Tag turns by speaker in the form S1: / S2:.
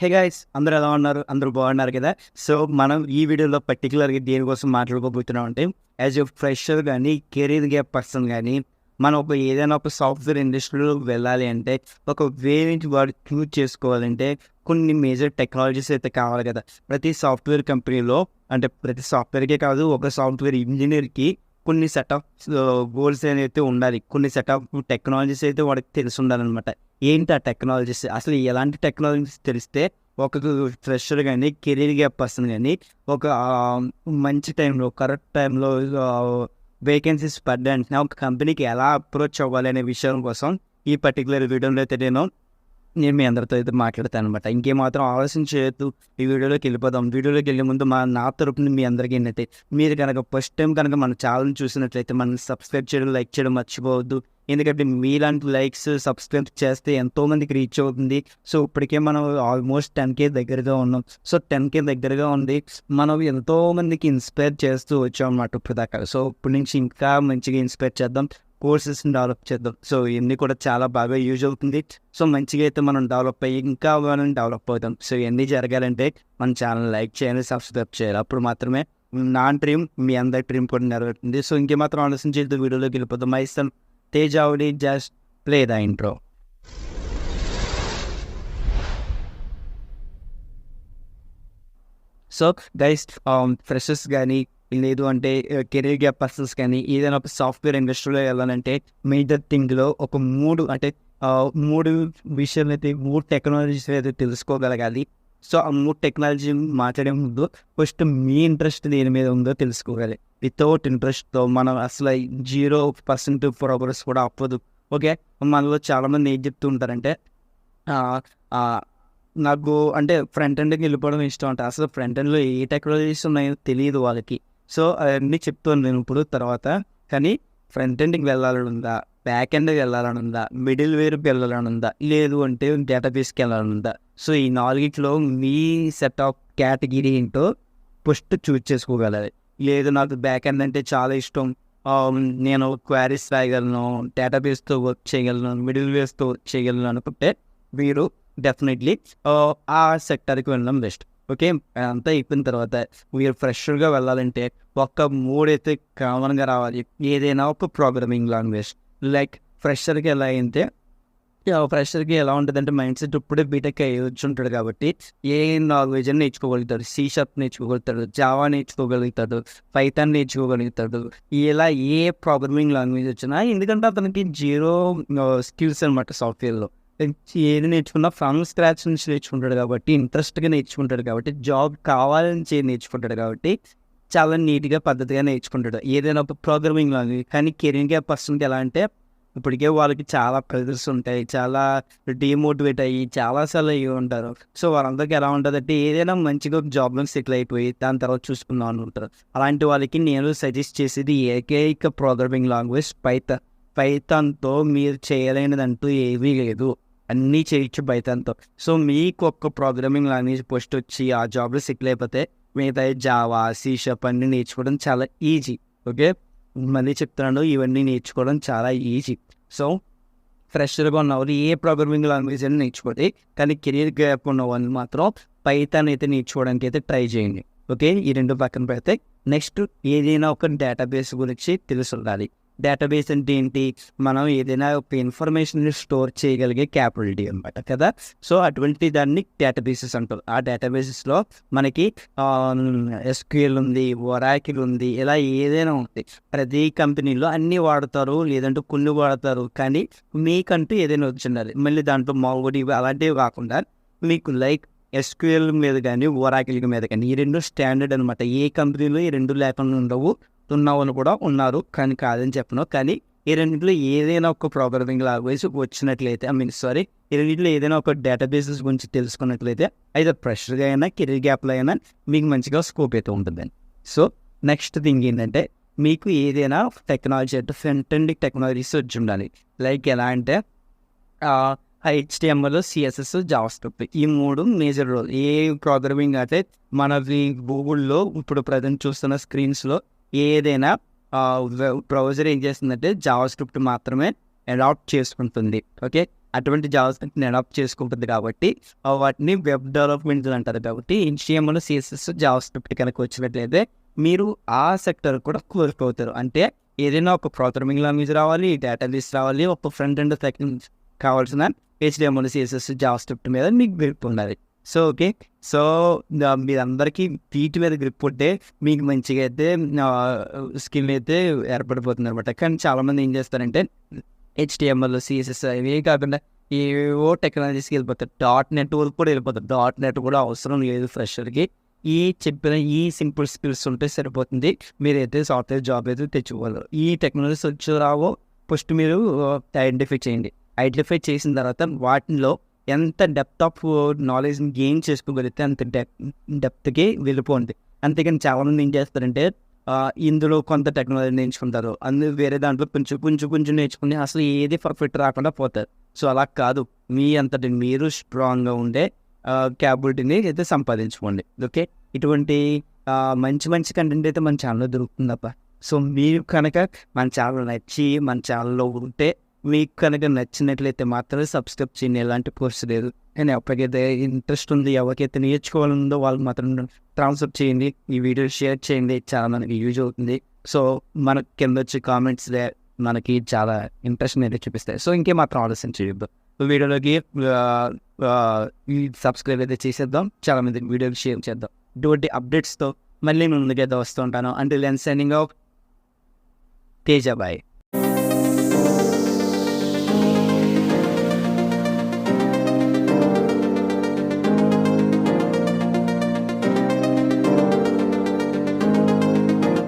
S1: Hey guys అందరూ ఎలా ఉన్నారు? అందరూ బాగున్నారు కదా? సో మనం ఈ వీడియోలో పర్టికులర్గా దేనికోసం మాట్లాడుకోబోతున్నాం అంటే యాజ్ ఎ ఫ్రెషర్ కానీ కెరీర్ గ్యాప్ పర్సన్ కానీ మనం ఒక ఏదైనా ఒక సాఫ్ట్వేర్ ఇండస్ట్రీలో వెళ్ళాలి అంటే ఒక వే నుంచి వాడు చూజ్ చేసుకోవాలంటే కొన్ని మేజర్ టెక్నాలజీస్ అయితే కావాలి కదా? ప్రతి సాఫ్ట్వేర్ కంపెనీలో అంటే ప్రతి సాఫ్ట్వేర్కే కాదు ఒక సాఫ్ట్వేర్ ఇంజనీర్కి కొన్ని సెటప్ గోల్స్ uh, అయితే ఉండాలి. కొన్ని సెటప్ టెక్నాలజీస్ అయితే వాడికి తెలిసి ఉండాలన్నమాట. ఏంటి ఆ టెక్నాలజీస్ అసలు ఎలాంటి టెక్నాలజీస్ తెలిస్తే ఒక ఫ్రెషర్ కానీ కెరీర్ గ్యాప్ పర్సన్ కానీ ఒక మంచి టైంలో కరెక్ట్ టైంలో వేకెన్సీస్ పడ్డానికి ఒక కంపెనీకి ఎలా అప్రోచ్ అవ్వాలి అనే విషయం కోసం ఈ పర్టికులర్ వీడియోలో అయితే నేను నేను మీ అందరితో అయితే మాట్లాడతాను అనమాట ఇంకేమాత్రం ఆలోచన చేయొద్దు ఈ వీడియోలోకి వెళ్ళిపోదాం. వీడియోలోకి వెళ్ళే ముందు మా నా తరపున మీ అందరికీ ఏంటంటే మీరు కనుక ఫస్ట్ టైం కనుక మన ఛానల్ చూసినట్లయితే మనం సబ్స్క్రైబ్ చేయడం లైక్ చేయడం మర్చిపోవద్దు. ఎందుకంటే మీలాంటి లైక్స్ సబ్స్క్రైబ్ చేస్తే ఎంతోమందికి రీచ్ అవుతుంది. సో ఇప్పటికే మనం ఆల్మోస్ట్ టెన్ కే దగ్గరగా ఉన్నాం. సో టెన్ కే దగ్గరగా ఉంది మనం ఎంతోమందికి ఇన్స్పైర్ చేస్తూ వచ్చాం అన్నమాట ఇప్పుడు దాకా సో ఇప్పటి నుంచి ఇంకా మంచిగా ఇన్స్పైర్ చేద్దాం. కోర్సెస్ని డెవలప్ చేద్దాం. సో ఇవన్నీ కూడా చాలా బాగా యూజ్ అవుతుంది. సో మంచిగా అయితే మనం డెవలప్ అయ్యి ఇంకా మనం డెవలప్ అవుతాం. సో ఇవన్నీ జరగాలంటే మన ఛానల్ లైక్ చేయాలి సబ్స్క్రైబ్ చేయాలి. అప్పుడు మాత్రమే నా డ్రీమ్ మీ అందరి డ్రీమ్ కూడా నెరవేరుతుంది. సో ఇంకేమాత్రం ఆలోచన చేద్దాం వీడియోలోకి వెళ్ళిపోతాం my son Tej ఆవిడి just play the intro. So guys freshers కానీ లేదు అంటే కెరీర్ గ్యాప్ పర్సన్స్ కానీ ఏదైనా ఒక సాఫ్ట్వేర్ ఇండస్ట్రీలో వెళ్ళాలంటే మేజర్ థింగ్లో ఒక మూడు అంటే మూడు విషయాలు అయితే మూడు టెక్నాలజీస్ అయితే తెలుసుకోగలగాలి. సో ఆ మూడు టెక్నాలజీ మాట్లాడే ముందు ఫస్ట్ మీ ఇంట్రెస్ట్ దేని మీద ఉందో తెలుసుకోవాలి. వితౌట్ ఇంట్రెస్ట్తో మనం అసలు జీరో పర్సెంట్ ప్రోగ్రెస్ కూడా అవ్వదు. ఓకే? మనలో చాలామంది ఏం చెప్తూ ఉంటారంటే నాకు అంటే ఫ్రంట్ ఎండ్కి వెళ్ళిపోవడం ఇష్టం అంటే అసలు ఫ్రంట్ ఎండ్లో ఏ టెక్నాలజీస్ ఉన్నాయో తెలియదు వాళ్ళకి. సో అవన్నీ చెప్తాను నేను ఇప్పుడు తర్వాత. కానీ ఫ్రంట్ ఎండ్కి వెళ్ళాలని ఉందా బ్యాక్ ఎండ్కి వెళ్ళాలని ఉందా మిడిల్ వేర్కి వెళ్ళాలని ఉందా లేదు అంటే డేటాబేస్కి వెళ్ళాలని ఉందా సో ఈ నాలుగిట్లో మీ సెట్ ఆఫ్ కేటగిరీ ఏంటో ఫస్ట్ చూజ్ చేసుకోగలరు. లేదు నాకు బ్యాక్ ఎండ్ అంటే చాలా ఇష్టం. నేను క్వారీస్ రాయగలను డేటాబేస్తో వర్క్ చేయగలను మిడిల్ వేస్తో వర్క్ చేయగలను అనుకుంటే మీరు డెఫినెట్లీ ఆ సెక్టర్కి వెళ్ళడం బెస్ట్. ఓకే? అంతా అయిపోయిన తర్వాత మీరు ఫ్రెషర్గా వెళ్ళాలంటే ఒక్క మూడైతే కామన్గా రావాలి. ఏదైనా ఒక ప్రోగ్రామింగ్ లాంగ్వేజ్. లైక్ ఫ్రెషర్కి ఎలా అయితే ఫ్రెషర్కి ఎలా ఉంటుందంటే మైండ్ సెట్ ఇప్పుడే బీటెక్ వచ్చి ఉంటాడు కాబట్టి ఏ లాంగ్వేజ్ అని నేర్చుకోగలుగుతాడు. సీ షాప్ నేర్చుకోగలుగుతాడు. జావా నేర్చుకోగలుగుతాడు. పైథాన్ నేర్చుకోగలుగుతాడు. ఇలా ఏ ప్రోగ్రామింగ్ లాంగ్వేజ్ వచ్చినా ఎందుకంటే అతనికి జీరో స్కిల్స్ అనమాట సాఫ్ట్వేర్లో. ఏది నేర్చుకున్నా ఫ్రమ్ స్క్రాచ్ నుంచి నేర్చుకుంటాడు కాబట్టి ఇంట్రెస్ట్గా నేర్చుకుంటాడు కాబట్టి జాబ్ కావాలని నేర్చుకుంటాడు కాబట్టి చాలా నీట్గా పద్ధతిగా నేర్చుకుంటాడు. ఏదైనా ఒక ప్రోగ్రామింగ్ లాంగ్వేజ్ కానీ కెరీర్ గ్యాప్ పర్సన్కి ఎలా అంటే ఇప్పటికే వాళ్ళకి చాలా ప్రెజర్స్ ఉంటాయి చాలా డిమోటివేట్ అయ్యి చాలాసార్లు అయ్యి ఉంటారు. సో వాళ్ళందరికీ ఎలా ఉంటుందంటే ఏదైనా మంచిగా ఒక జాబ్లో సెటిల్ అయిపోయి దాని తర్వాత చూసుకుందాం అనుకుంటారు. అలాంటి వాళ్ళకి నేను సజెస్ట్ చేసేది ఏకైక ప్రోగ్రామింగ్ లాంగ్వేజ్ పైథాన్ పైథాన్తో మీరు చేయలేనిదంటూ ఏమీ లేదు. అన్నీ చేయొచ్చు పైథాన్తో సో మీకు ఒక్క ప్రోగ్రామింగ్ లాంగ్వేజ్ పోస్ట్ వచ్చి ఆ జాబ్లో సెటిల్ అయిపోతే మిగతా జావా సీషప్ అన్ని అన్నీ నేర్చుకోవడం చాలా ఈజీ ఓకే? మళ్ళీ చెప్తున్నాను ఇవన్నీ నేర్చుకోవడం చాలా ఈజీ సో ఫ్రెషర్గా ఉన్నవారు ఏ ప్రోగ్రామింగ్ లాంగ్వేజ్ అయినా నేర్చుకోండి. కానీ కెరీర్ గ్యాప్ ఉన్న వాళ్ళు మాత్రం పైథాన్ అయితే నేర్చుకోవడానికి అయితే ట్రై చేయండి. ఓకే? ఈ రెండు పక్కన పెడితే నెక్స్ట్ ఏదైనా ఒక డేటాబేస్ గురించి తెలిసి ఉండాలి డేటాబేస్ అంటే ఏంటి? మనం ఏదైనా ఒక ఇన్ఫర్మేషన్ స్టోర్ చేయగలిగే క్యాపబిలిటీ అనమాట కదా? సో అటువంటి దాన్ని డేటాబేసెస్ అంటారు. ఆ డేటాబేసెస్లో మనకి ఎస్క్యూఎల్ ఉంది ఒరాకిల్ ఉంది ఇలా ఏదైనా ఉంది. ప్రతి కంపెనీలో అన్నీ వాడతారు లేదంటే కొన్ని వాడతారు కానీ మీకంటూ ఏదైనా వచ్చి మళ్ళీ దాంట్లో మామూలు ఇవి అలాంటివి కాకుండా మీకు లైక్ ఎస్క్యూఎల్ మీద కానీ ఓరాకిల్ మీద కానీ ఈ రెండు స్టాండర్డ్ అనమాట ఏ కంపెనీలో ఈ రెండు లేకుండా ఉండవు. ఉన్న వాళ్ళు కూడా ఉన్నారు. కానీ కాదని చెప్పను. కానీ ఈ రెండింటిలో ఏదైనా ఒక ప్రోగ్రామింగ్ లాంగ్వేజ్ వచ్చినట్లయితే ఐ మీన్ సారీ ఈ రెండింటిలో ఏదైనా ఒక డేటాబేసెస్ గురించి తెలుసుకున్నట్లయితే అయితే ప్రెషర్గా అయినా కెరీర్ గ్యాప్లో అయినా మీకు మంచిగా స్కోప్ అయితే ఉంటుందండి సో నెక్స్ట్ థింగ్ ఏంటంటే మీకు ఏదైనా టెక్నాలజీ అంటే ఫ్రంట్ ఎండ్ టెక్నాలజీస్ వచ్చి ఉండాలి. లైక్ ఎలా అంటే హెచ్టిఎంఎల్ సిఎస్ఎస్ జావాస్క్రిప్ట్ ఈ మూడు మేజర్ రోల్ ఏ ప్రోగ్రామింగ్ అయితే మనవి గూగుల్లో ఇప్పుడు ప్రజెంట్ చూస్తున్న స్క్రీన్స్లో ఏదైనా బ్రౌజర్ ఏం చేస్తుందంటే జావా స్క్రిప్ట్ మాత్రమే అడాప్ట్ చేసుకుంటుంది. ఓకే? అటువంటి జావా స్క్రిప్ట్ని అడాప్ట్ చేసుకుంటుంది కాబట్టి వాటిని వెబ్ డెవలప్మెంట్ అంటారు కాబట్టి ఇన్స్టిఎంఎల్ సిఎస్ఎస్ జావా స్క్రిప్ట్ కనుక వచ్చినట్లయితే మీరు ఆ సెక్టర్ కూడా కోల్పోతారు. అంటే ఏదైనా ఒక ప్రోగ్రామింగ్ లాంగ్వేజ్ రావాలి డేటాబేస్ రావాలి ఒక ఫ్రంట్ అండ్ సెకండ్ కావాల్సిన హెచ్డిఎంఎల్ సిఎస్ఎస్ జావా స్క్రిప్ట్ మీద మీకు గ్రిప్ ఉండాలి. So okay. సో మీరందరికీ పీట్ మీద గ్రిప్ ఉంటే మీకు మంచిగా అయితే స్కిల్ అయితే ఏర్పడిపోతుంది అనమాట కానీ చాలామంది ఏం చేస్తారంటే హెచ్టిఎంఎల్ సిఎస్ఎస్ ఇవే కాకుండా ఏవో టెక్నాలజీస్కి వెళ్ళిపోతారు. డాట్ నెట్ వరకు కూడా వెళ్ళిపోతారు. డాట్ నెట్ కూడా అవసరం లేదు ఫ్రెషర్కి. ఈ చెప్పిన ఈ సింపుల్ స్కిల్స్ ఉంటే సరిపోతుంది. మీరైతే సాఫ్ట్వేర్ జాబ్ అయితే తెచ్చుకోగలరు ఈ టెక్నాలజీస్ వచ్చి రావో ఫస్ట్ మీరు ఐడెంటిఫై చేయండి. ఐడెంటిఫై చేసిన తర్వాత వాటిలో ఎంత డెప్త్ ఆఫ్ నాలెడ్జ్ని గెయిన్ చేసుకోగలిగితే అంత డెప్ డెప్త్కి వెళ్ళిపోండి. అంతేకాని చాలామంది ఏం చేస్తారంటే ఇందులో కొంత టెక్నాలజీ నేర్చుకుంటారు. అందులో వేరే దాంట్లో కొంచెం కొంచెం కొంచెం నేర్చుకుని అసలు ఏది పర్ఫెక్ట్ రాకుండా పోతారు. సో అలా కాదు. మీ అంతటి మీరు స్ట్రాంగ్గా ఉండే క్యాబిలిటీని అయితే సంపాదించుకోండి. ఓకే? ఇటువంటి మంచి మంచి కంటెంట్ అయితే మన ఛానల్లో దొరుకుతుందప్ప సో మీరు కనుక మన ఛానల్ నచ్చి మన ఛానల్లో ఉంటే మీకు కనుక నచ్చినట్లయితే మాత్రమే సబ్స్క్రైబ్ చేయండి. ఎలాంటి కోర్స్ లేదు. నేను ఎప్పటికైతే ఇంట్రెస్ట్ ఉంది. ఎవరికైతే నేర్చుకోవాలందో వాళ్ళు మాత్రం ట్రాన్స్ఫర్ చేయండి. ఈ వీడియో షేర్ చేయండి. చాలా మనకి యూజ్ అవుతుంది. సో మనకి కింద వచ్చే కామెంట్స్ మనకి చాలా ఇంట్రెస్ట్ అయితే చూపిస్తాయి. సో ఇంకే మాత్రం ఆలోచన చేయొద్దు. వీడియోలోకి సబ్స్క్రైబ్ అయితే చేసేద్దాం. చాలా మంది వీడియోకి షేర్ చేద్దాం. ఇటువంటి అప్డేట్స్తో మళ్ళీ ముందుకైతే వస్తూ ఉంటాను. అంటే లెన్ సెండింగ్ ఆఫ్ తేజాబాయ్